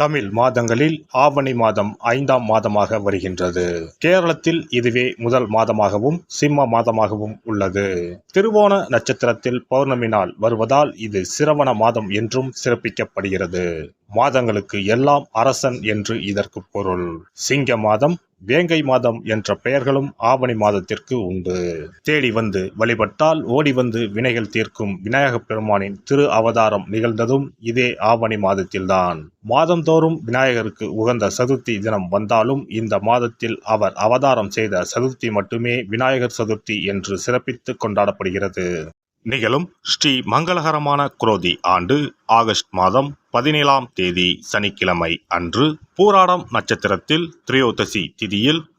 தமிழ் மாதங்களில் ஆவணி மாதம் ஐந்தாம் மாதமாக வருகின்றது. கேரளத்தில் இதுவே முதல் மாதமாகவும் சிம்ம மாதமாகவும் உள்ளது. திருவோண நட்சத்திரத்தில் பௌர்ணமி நாள் வருவதால் இது சிரவண மாதம் என்றும் சிறப்பிக்கப்படுகிறது. மாதங்களுக்கு எல்லாம் அரசன் என்று இதற்கு பொருள். சிங்க மாதம் வேங்கை மாதம் என்ற பெயர்களும் ஆவணி மாதத்திற்கு உண்டு. தேடி வந்து வழிபட்டால் ஓடி வந்து வினைகள் தீர்க்கும் விநாயகப் பெருமானின் திரு அவதாரம் நிகழ்ந்ததும் இதே ஆவணி மாதத்தில்தான். மாதம் மாதந்தோறும் விநாயகருக்கு உகந்த சதுர்த்தி தினம் வந்தாலும் இந்த மாதத்தில் அவர் அவதாரம் செய்த சதுர்த்தி மட்டுமே விநாயகர் சதுர்த்தி என்று சிறப்பித்து கொண்டாடப்படுகிறது. நிகழும் ஸ்ரீ மங்களகரமான குரோதி ஆண்டு ஆகஸ்ட் மாதம் பதினேழாம் தேதி சனிக்கிழமை அன்று பூராடம் நட்சத்திரத்தில் திரையோதசி திதியில்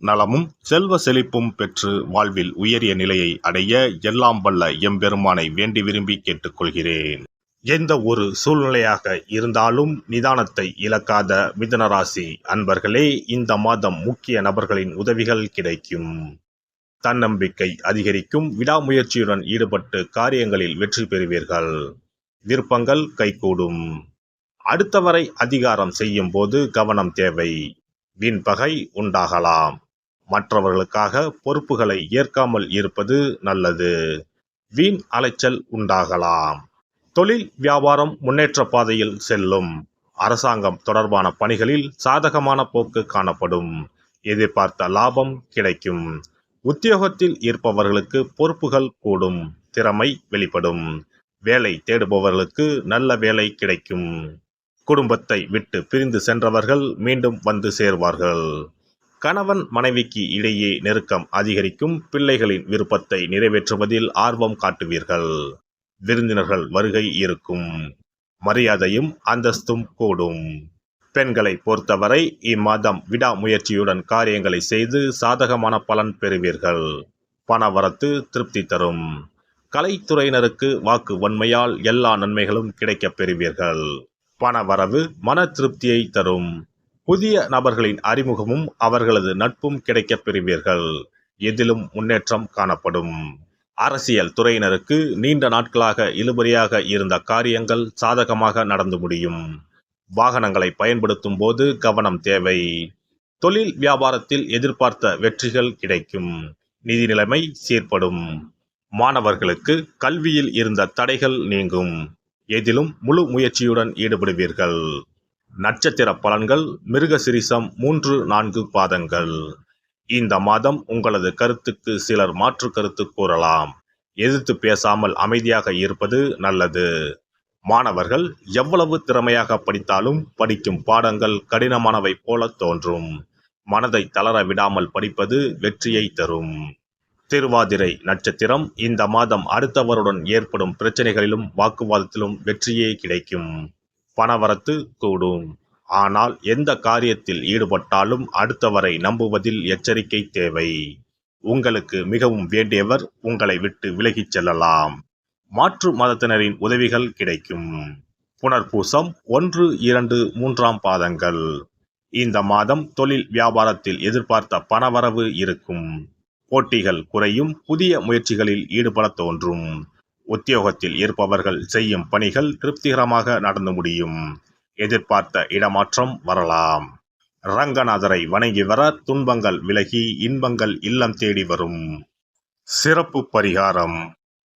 நலமும் செல்வ செழிப்பும் பெற்று வாழ்வில் உயரிய நிலையை அடைய எல்லாம் வல்ல எம்பெருமானை வேண்டி விரும்பி கேட்டுக்கொள்கிறேன். எந்த ஒரு சூழ்நிலையாக இருந்தாலும் நிதானத்தை இழக்காத மிதனராசி அன்பர்களே இந்த மாதம் முக்கிய நபர்களின் உதவிகள் கிடைக்கும். தன்னம்பிக்கை அதிகரிக்கும் விடாமுயற்சியுடன் ஈடுபட்டு காரியங்களில் வெற்றி பெறுவீர்கள். விருப்பங்கள் கைகூடும். அடுத்தவரை அதிகாரம் செய்யும் போது கவனம் தேவை. வீண் பகை உண்டாகலாம். மற்றவர்களுக்காக பொறுப்புகளை ஏற்காமல் இருப்பது நல்லது. வீண் அலைச்சல் உண்டாகலாம். தொழில் வியாபாரம் முன்னேற்ற பாதையில் செல்லும். அரசாங்கம் தொடர்பான பணிகளில் சாதகமான போக்கு காணப்படும். எதிர்பார்த்த லாபம் கிடைக்கும். உத்தியோகத்தில் இருப்பவர்களுக்கு பொறுப்புகள் கூடும். திறமை வெளிப்படும். வேலை தேடுபவர்களுக்கு நல்ல வேலை கிடைக்கும். குடும்பத்தை விட்டு பிரிந்து சென்றவர்கள் மீண்டும் வந்து சேர்வார்கள். கணவன் மனைவிக்கு இடையே நெருக்கம் அதிகரிக்கும் பிள்ளைகளின் விருப்பத்தை நிறைவேற்றுவதில் ஆர்வம் காட்டுவீர்கள். விருந்தினர்கள் வருகை இருக்கும். மரியாதையும் அந்தஸ்தும் கூடும். பெண்களை பொறுத்தவரை இம்மாதம் விடாமுயற்சியுடன் காரியங்களை செய்து சாதகமான பலன் பெறுவீர்கள். பணவரத்து திருப்தி தரும். கலைத்துறையினருக்கு வாக்கு வன்மையால் எல்லா நன்மைகளும் கிடைக்கப் பெறுவீர்கள். பணவரவு மன திருப்தியை தரும். புதிய நபர்களின் அறிமுகமும் அவர்களது நட்பும் கிடைக்கப் பெறுவீர்கள். எதிலும் முன்னேற்றம் காணப்படும். அரசியல் துறையினருக்கு நீண்ட நாட்களாக இழுபறியாக இருந்த காரியங்கள் சாதகமாக நடந்து முடியும். வாகனங்களை பயன்படுத்தும் போது கவனம் தேவை. தொழில் வியாபாரத்தில் எதிர்பார்த்த வெற்றிகள் கிடைக்கும். நிதி நிலைமை சீர்படும். மாணவர்களுக்கு கல்வியில் இருந்த தடைகள் நீங்கும். எதிலும் முழு முயற்சியுடன் ஈடுபடுவீர்கள். நட்சத்திர பலன்கள் மிருக சிரிசம் மூன்று நான்கு பாதங்கள். இந்த மாதம் உங்களது கருத்துக்கு சிலர் மாற்று கருத்து கூறலாம். எதிர்த்து பேசாமல் அமைதியாக இருப்பது நல்லது. மாணவர்கள் எவ்வளவு திறமையாக படித்தாலும் படிக்கும் பாடங்கள் கடினமானவை போல தோன்றும். மனதை தளர விடாமல் படிப்பது வெற்றியை தரும். திருவாதிரை நட்சத்திரம் இந்த மாதம் அடுத்தவருடன் ஏற்படும் பிரச்சனைகளிலும் வாக்குவாதத்திலும் வெற்றியே கிடைக்கும். பணவரத்து கூடும். ஆனால் எந்த காரியத்தில் ஈடுபட்டாலும் அடுத்தவரை நம்புவதில் எச்சரிக்கை தேவை. உங்களுக்கு மிகவும் வேண்டியவர் உங்களை விட்டு விலகிச் செல்லலாம். மாற்று மதத்தினரின் உதவிகள் கிடைக்கும். புனர்பூசம் ஒன்று இரண்டு மூன்றாம் பாதங்கள். இந்த மாதம் தொழில் வியாபாரத்தில் எதிர்பார்த்த பணவரவு இருக்கும். போட்டிகள் குறையும் புதிய முயற்சிகளில் ஈடுபட தோன்றும். உத்தியோகத்தில் இருப்பவர்கள் செய்யும் பணிகள் திருப்திகரமாக நடந்து முடியும். எதிர்பார்த்த இடமாற்றம் வரலாம். ரங்கநாதரை வணங்கி வர துன்பங்கள் விலகி இன்பங்கள் இல்லம் தேடி வரும். சிறப்பு பரிகாரம்.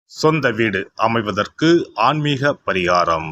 சொந்த வீடு அமைவதற்கு ஆன்மீக பரிகாரம்.